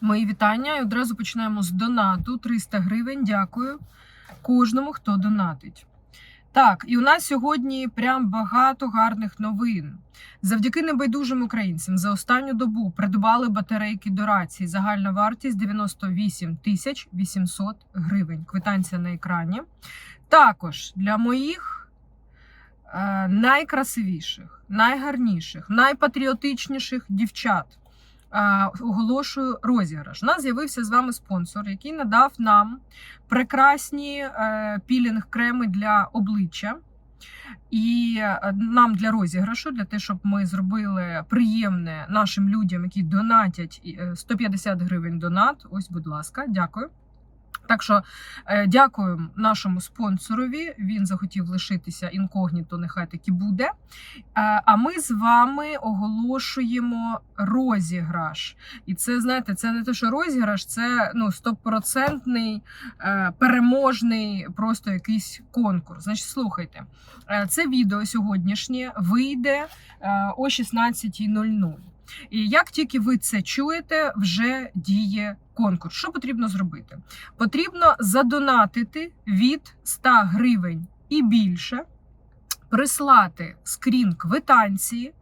Мої вітання. І одразу починаємо з донату. 300 гривень. Дякую кожному, хто донатить. Так, і у нас сьогодні прям багато гарних новин. Завдяки небайдужим українцям за останню добу придбали батарейки до рації. Загальна вартість 98 тисяч 800 гривень. Квитанція на екрані. Також для моїх е, найкрасивіших, найгарніших, найпатріотичніших дівчат оголошую розіграш. У нас з'явився з вами спонсор, який надав нам прекрасні е, пілінг-креми для обличчя. І е, нам для розіграшу, для те, щоб ми зробили приємне нашим людям, які донатять е, 150 гривень донат. Ось, будь ласка, дякую. Так що е, дякую нашому спонсорові. Він захотів лишитися інкогніто, нехай таки буде. Е, А ми з вами оголошуємо розіграш. І це, знаєте, це не те, що розіграш, це ну, стопроцентний е, переможний просто якийсь конкурс. Значить, слухайте, це відео сьогоднішнє вийде о 16.00. І як тільки ви це чуєте, вже діє конкурс. Що потрібно зробити? Потрібно задонатити від 100 гривень і більше, прислати скрін квитанції.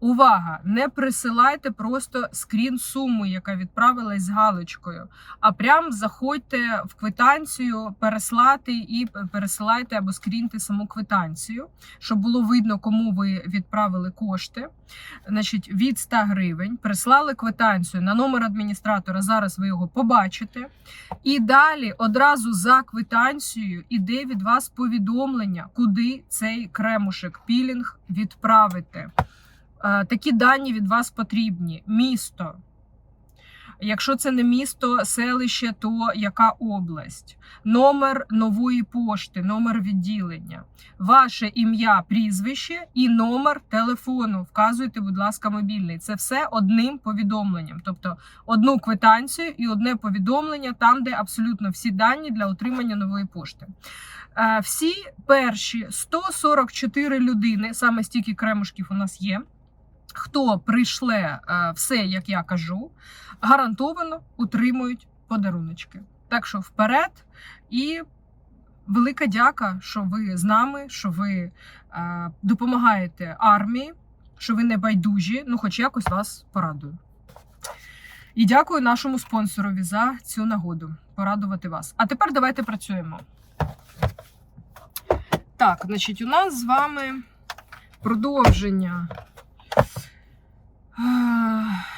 Увага! Не присилайте просто скрін суму, яка відправилась з галочкою. А прям заходьте в квитанцію, переслати і пересилайте або скріньте саму квитанцію, щоб було видно, кому ви відправили кошти. Значить, від 100 гривень прислали квитанцію на номер адміністратора. Зараз ви його побачите. І далі одразу за квитанцією іде від вас повідомлення, куди цей кремушек пілінг відправити. Такі дані від вас потрібні. Місто. Якщо це не місто, селище, то яка область? Номер нової пошти, номер відділення, ваше ім'я, прізвище і номер телефону. Вказуйте, будь ласка, мобільний. Це все одним повідомленням. Тобто одну квитанцію і одне повідомлення, там, де абсолютно всі дані для отримання нової пошти. Е, Всі перші 144 людини, саме стільки кремушків у нас є. Хто прийшле е, все, як я кажу, гарантовано отримують подаруночки. Так що вперед і велика дяка, що ви з нами, що ви е, допомагаєте армії, що ви не байдужі, ну хоч якось вас порадую. І дякую нашому спонсорові за цю нагоду порадувати вас. А тепер давайте працюємо. Так, значить, у нас з вами продовження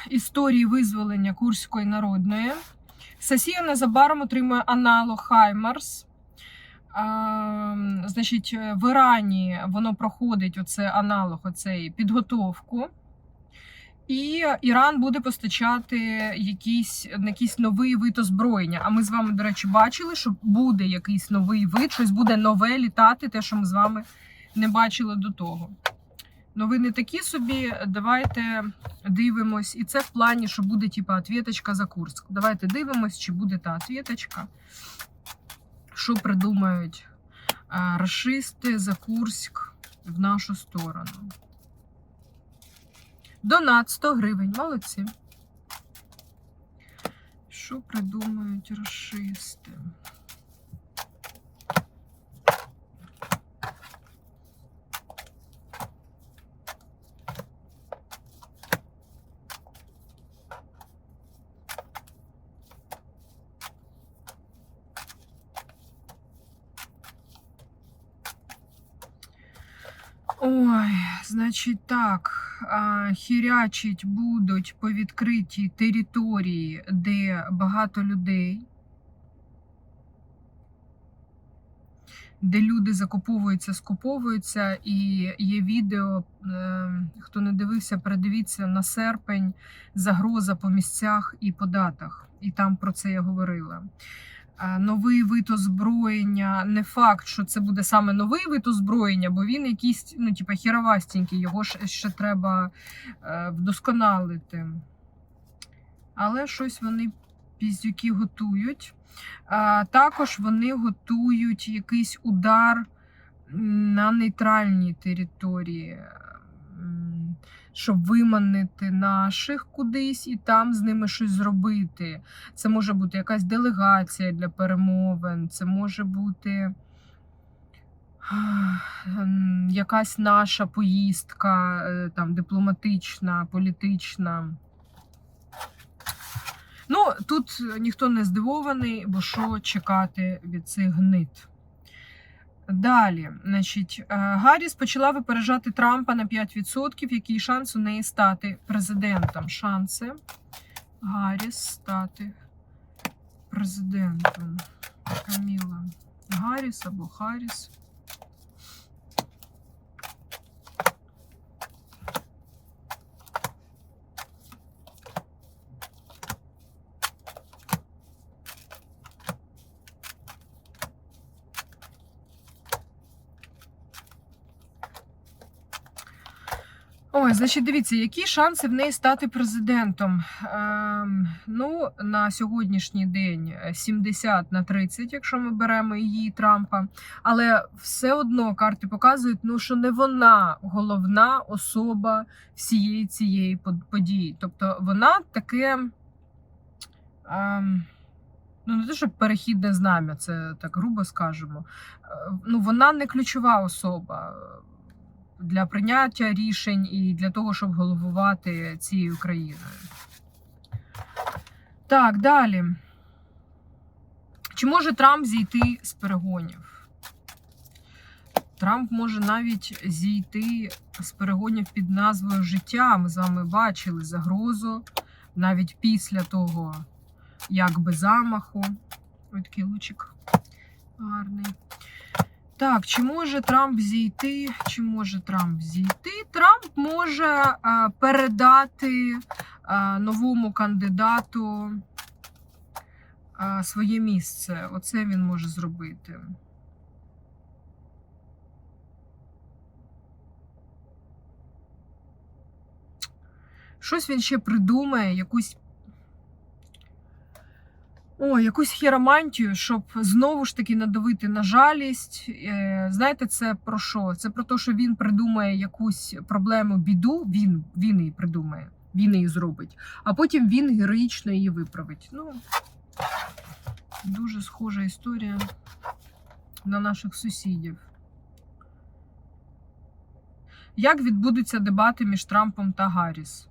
історії визволення Курської народної. Сесія незабаром отримує аналог Хаймарс. Е, Значить, в Ірані воно проходить оце аналог оцей підготовку. І Іран буде постачати якийсь, якийсь новий вид озброєння. А ми з вами, до речі, бачили, що буде якийсь новий вид, щось буде нове літати, те, що ми з вами не бачили до того. Новини такі собі. Давайте дивимось. І це в плані, що буде типа ответочка за Курск. Давайте дивимось, чи буде та ответочка. Що придумають а, рашисти за Курськ в нашу сторону. Донат 100 гривень. Молодці. Що придумають рашисти? Ой, значить так, хірячить будуть по відкритій території, де багато людей, де люди закуповуються, скуповуються, і є відео, е, хто не дивився, передивіться на серпень, загроза по місцях і по датах. І там про це я говорила. Новий вид озброєння. Не факт, що це буде саме новий вид озброєння, бо він якийсь, ну, типа, хіровастенький, його ж ще треба е, вдосконалити. Але щось вони піздюки готують. Також вони готують якийсь удар на нейтральній території. Щоб виманити наших кудись і там з ними щось зробити. Це може бути якась делегація для перемовин, це може бути ем, якась наша поїздка, е, там дипломатична, політична. Ну, тут ніхто не здивований, бо що чекати від цих гнид. Далі, значить, е, Гарріс почала випереджати Трампа на 5%. Який шанс у неї стати президентом? Шанси Гарріс стати президентом. Каміла Гарріс або Харріс. Ой, значить, дивіться, які шанси в неї стати президентом? Ем, ну, на сьогоднішній день 70 на 30, якщо ми беремо її Трампа. Але все одно карти показують, ну, що не вона головна особа всієї цієї події. Тобто вона таке. Ем, ну, не те, що перехідне знам'я, це так грубо скажемо. Е, Ну, вона не ключова особа для прийняття рішень і для того, щоб головувати цією країною. Так, далі. Чи може Трамп зійти з перегонів? Трамп може навіть зійти з перегонів під назвою життя. Ми з вами бачили загрозу навіть після того, якби замаху. Ось такий лучик гарний. Так, чи може Трамп зійти? Чи може Трамп зійти? Трамп може передати новому кандидату своє місце. Оце він може зробити. Щось він ще придумає, якусь. О, якусь хіромантію, щоб знову ж таки надавити на жалість. Е, Знаєте, це про що? Це про те, що він придумає якусь проблему, біду. Він він її придумає, він її зробить, а потім він героїчно її виправить. Ну, дуже схожа історія на наших сусідів. Як відбудуться дебати між Трампом та Гарріс?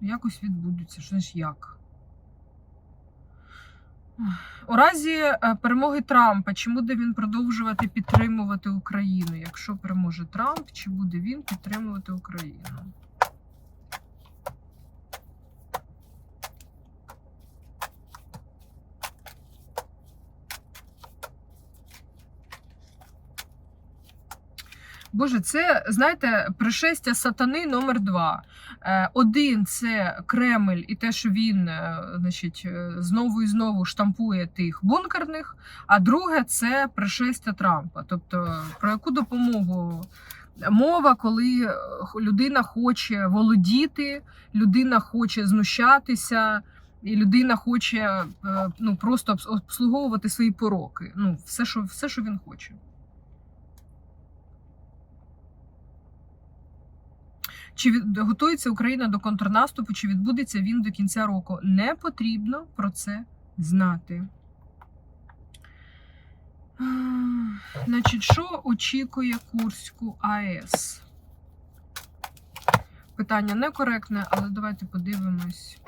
Якось відбудуться. Що ж як? У разі е, перемоги Трампа, чи буде він продовжувати підтримувати Україну? Якщо переможе Трамп, чи буде він підтримувати Україну? Боже, це знаєте, пришестя сатани номер два. Е, Один це Кремль і те, що він е, значить, е, знову і знову штампує тих бункерних. А друге це пришестя Трампа. Тобто, про яку допомогу мова, коли людина хоче володіти, людина хоче знущатися. І людина хоче ну, просто обслуговувати свої пороки. Ну, все, що, все, що він хоче. Чи від- готується Україна до контрнаступу, чи відбудеться він до кінця року? Не потрібно про це знати. Значить, що очікує Курську АЕС? Питання некоректне, але давайте подивимось.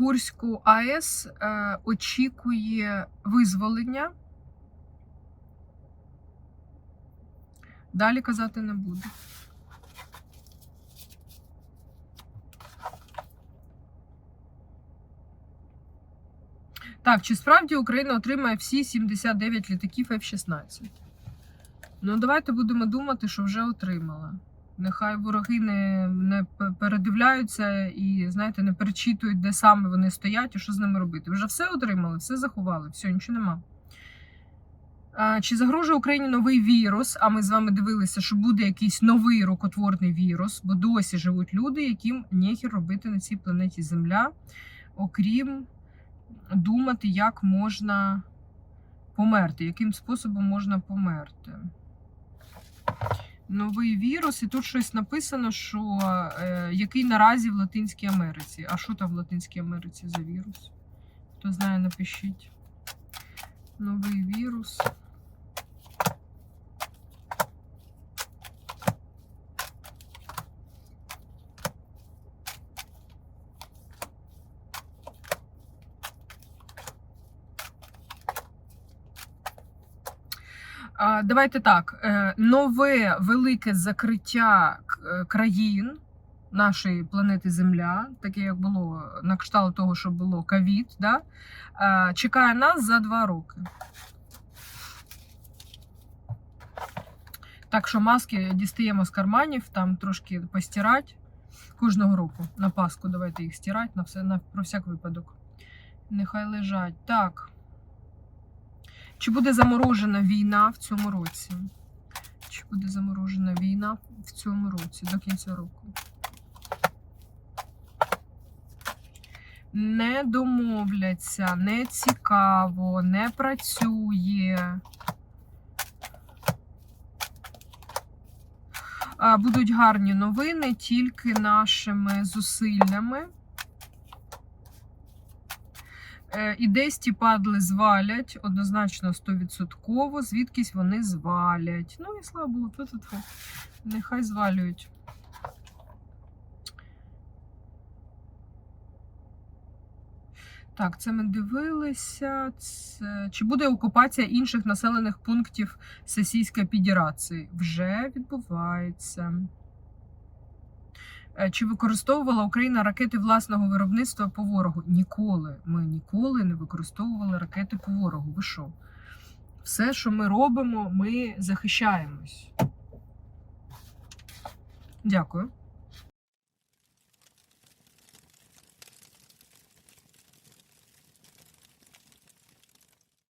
Курську АЕС е, очікує визволення. Далі казати не буду. Так, чи справді Україна отримає всі 79 літаків F-16? Ну, давайте будемо думати, що вже отримала. Нехай вороги не, не передивляються і, знаєте, не перечитують, де саме вони стоять і що з ними робити. Вже все отримали, все заховали, все, нічого нема. Чи загрожує Україні новий вірус? А ми з вами дивилися, що буде якийсь новий рукотворний вірус, бо досі живуть люди, яким нехер робити на цій планеті Земля, окрім думати, як можна померти, яким способом можна померти. Новий вірус, і тут щось написано, що е, який наразі в Латинській Америці. А що там в Латинській Америці за вірус? Хто знає, напишіть. Новий вірус. А, Давайте так. е, Нове велике закриття е, країн нашої планети Земля, таке як було на кшталт того, що було ковід, да? е, чекає нас за два роки. Так що маски дістаємо з карманів, там трошки постирати кожного року. На Пасху давайте їх стирати на все, на, про всяк випадок. Нехай лежать. Так. Чи буде заморожена війна в цьому році? Чи буде заморожена війна в цьому році до кінця року? Не домовляться, не цікаво, не працює. Будуть гарні новини тільки нашими зусиллями. Е, І десь ті падли звалять, однозначно 100%, звідкись вони звалять. Ну і слава Богу, тьфу-тьфу-тьфу. нехай звалюють. Так, це ми дивилися. Це... Чи буде окупація інших населених пунктів Російської Федерації? Вже відбувається. Е, Чи використовувала Україна ракети власного виробництва по ворогу? Ніколи. Ми ніколи не використовували ракети по ворогу. Ви що? Все, що ми робимо, ми захищаємось. Дякую.